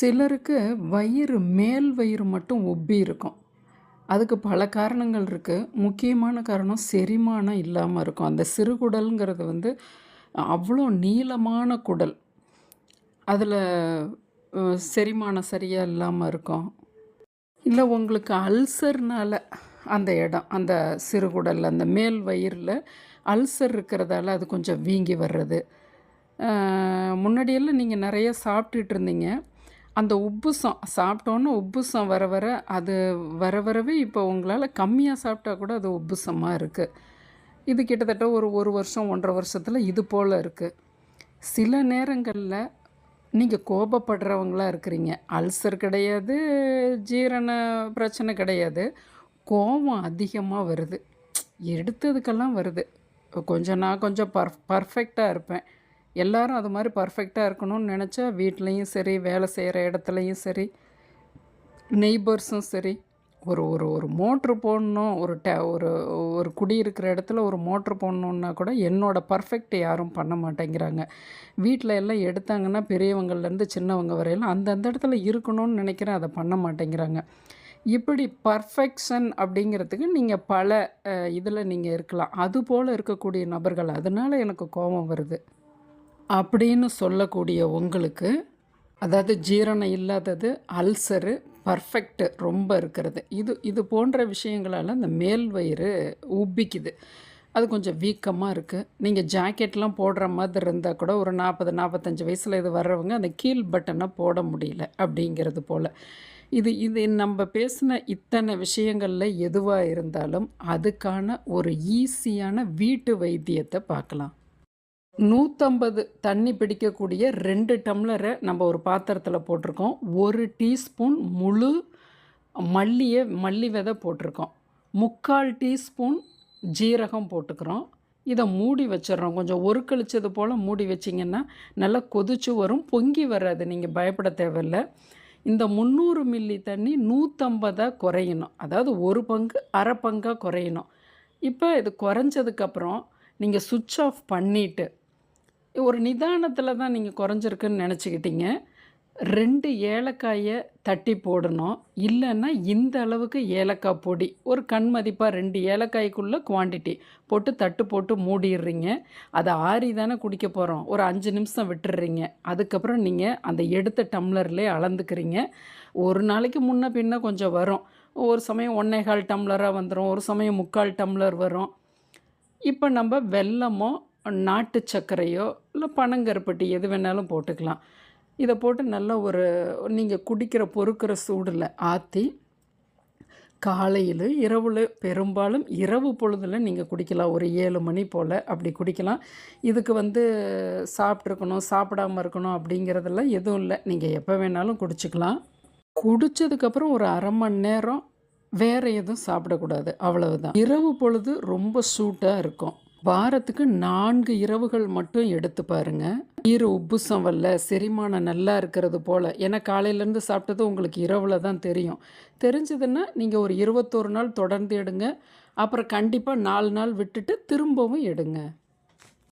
சிலருக்கு வயிறு மேல் வயிறு மட்டும் உப்பி இருக்கும். அதுக்கு பல காரணங்கள் இருக்குது முக்கியமான காரணம் செரிமானம் இல்லாமல் இருக்கும். அந்த சிறுகுடலுங்கிறது வந்து அவ்வளோ நீளமான குடல். அதில் செரிமானம் சரியாக இல்லாமல் இருக்கும். இல்லை உங்களுக்கு அல்சர்னால் அந்த இடம், அந்த சிறுகுடல், அந்த மேல் வயிறில் அல்சர் இருக்கிறதால அது கொஞ்சம் வீங்கி வர்றது. முன்னாடியெல்லாம் நீங்கள் நிறைய சாப்பிட்டுட்டு இருந்தீங்க. அந்த உப்புசம் சாப்பிட்டோன்னு உப்புசம் வர வர அது வர வரவே இப்போ உங்களால் கம்மியாக சாப்பிட்டா கூட அது உப்புசமாக இருக்குது இது கிட்டத்தட்ட ஒரு ஒரு வருஷம், ஒன்றரை வருஷத்தில் இது போல் இருக்குது சில நேரங்களில் நீங்கள் கோபப்படுறவங்களா இருக்கிறீங்க. அல்சர் கிடையாது, ஜீரண பிரச்சனை கிடையாது. கோபம் அதிகமாக வருது. எடுத்ததுக்கெல்லாம் வருது. கொஞ்சம் நான் கொஞ்சம் பர்ஃப் பர்ஃபெக்டாக இருப்பேன். எல்லாரும் அது மாதிரி பர்ஃபெக்டாக இருக்கணும்னு நினச்சா வீட்லேயும் சரி, வேலை செய்கிற இடத்துலையும் சரி, நெய்பர்ஸும் சரி, ஒரு ஒரு ஒரு மோட்ரு போடணும், ஒரு ட ஒரு ஒரு குடியிருக்கிற இடத்துல ஒரு மோட்ரு போடணுன்னா கூட என்னோட பர்ஃபெக்ட் யாரும் பண்ண மாட்டேங்கிறாங்க. வீட்டில் எல்லாம் எடுத்தாங்கன்னா பெரியவங்கள்லேருந்து சின்னவங்க வரையிலும் அந்தந்த இடத்துல இருக்கணும்னு நினைக்கிறேன் அதை பண்ண மாட்டேங்கிறாங்க. இப்படி பர்ஃபெக்ஷன் அப்படிங்கிறதுக்கு நீங்கள் பல இதில் நீங்கள் இருக்கலாம். அதுபோல் இருக்கக்கூடிய நபர்கள். அதனால் எனக்கு கோவம் வருது. அப்படின்னு சொல்லக்கூடிய உங்களுக்கு, அதாவது ஜீரணம் இல்லாதது, அல்சரு, பர்ஃபெக்ட் ரொம்ப இருக்கிறது. இது இது போன்ற விஷயங்களால் அந்த மேல் வயிறு உப்பிக்குது. அது கொஞ்சம் வீக்கமாக இருக்குது நீங்கள் ஜாக்கெட்லாம் போடுற மாதிரி இருந்தால் கூட ஒரு நாற்பது நாற்பத்தஞ்சு வயசில் இது வர்றவங்க அந்த கீழ் பட்டனை போட முடியல அப்படிங்கிறது போல் இது இது நம்ம பேசின இத்தனை விஷயங்களில் எதுவாக இருந்தாலும், அதுக்கான ஒரு ஈஸியான வீட்டு வைத்தியத்தை பார்க்கலாம். 150 தண்ணி பிடிக்கக்கூடிய ரெண்டு டம்ளரை நம்ம ஒரு பாத்திரத்தில் போட்டிருக்கோம். ஒரு டீஸ்பூன் முழு மல்லியை மல்லி விதை போட்டிருக்கோம். 3/4 டீஸ்பூன் ஜீரகம் போட்டுக்கிறோம். இதை மூடி வச்சிடறோம் கொஞ்சம் ஒரு கழிச்சது போல் மூடி வச்சீங்கன்னா, நல்லா கொதிச்சு வரும். பொங்கி வராது. நீங்கள் பயப்பட தேவையில்ல. இந்த 300 மில்லி தண்ணி 150ஆ குறையணும். அதாவது ஒரு பங்கு, அரை பங்காக குறையணும். இப்போ இது குறைஞ்சதுக்கப்புறம், நீங்கள் சுவிட்ச் ஆஃப் பண்ணிவிட்டு ஒரு நிதானத்தில் தான் நீங்கள் குறைஞ்சிருக்குன்னு நினச்சிக்கிட்டீங்க ரெண்டு ஏலக்காயை தட்டி போடணும். இல்லைன்னா இந்த அளவுக்கு ஏலக்காய் பொடி, ஒரு கண் மதிப்பாக ரெண்டு ஏலக்காய்க்குள்ளே குவான்டிட்டி போட்டு தட்டு போட்டு மூடிடுறீங்க அதை ஆறி தானே குடிக்க போகிறோம் ஒரு அஞ்சு நிமிஷம் விட்டுடுறீங்க அதுக்கப்புறம் நீங்கள் அந்த எடுத்த டம்ளர்லேயே அளந்துக்கிறீங்க. ஒரு நாளைக்கு முன்ன பின்ன கொஞ்சம் வரும். ஒரு சமயம் ஒன்றேகால் டம்ளராக வந்துடும் ஒரு சமயம் 3/4 டம்ளர் வரும். இப்போ நம்ம வெல்லமோ, நாட்டு சர்க்கரையோ, இல்லை பனங்கருப்பட்டி எது வேணாலும் போட்டுக்கலாம். இதை போட்டு நல்லா ஒரு நீங்கள் குடிக்கிற பொறுக்கிற சூடில் ஆற்றி காலையில் இரவில் பெரும்பாலும் இரவு பொழுதில் நீங்கள் குடிக்கலாம். ஒரு ஏழு மணி போல் அப்படி குடிக்கலாம். இதுக்கு வந்து சாப்பிட்ருக்கணும் சாப்பிடாம இருக்கணும் அப்படிங்கிறதெல்லாம் எதுவும் இல்லை நீங்கள் எப்போ வேணாலும் குடிச்சிக்கலாம் குடித்ததுக்கப்புறம் ஒரு அரை மணி நேரம் வேறு எதுவும் சாப்பிடக்கூடாது. அவ்வளவுதான். இரவு பொழுது ரொம்ப சூட்டாக இருக்கும். வாரத்துக்கு நான்கு இரவுகள் மட்டும் எடுத்து பாருங்க. வயிறு உப்புசம் வல்ல செரிமானம் நல்லா இருக்கிறது போல. ஏன்னா காலையிலேருந்து சாப்பிட்டது உங்களுக்கு இரவில் தான் தெரியும். தெரிஞ்சதுன்னா, நீங்கள் ஒரு 21 நாள் தொடர்ந்து எடுங்க. அப்புறம் கண்டிப்பாக நாலு நாள் விட்டுட்டு திரும்பவும் எடுங்க.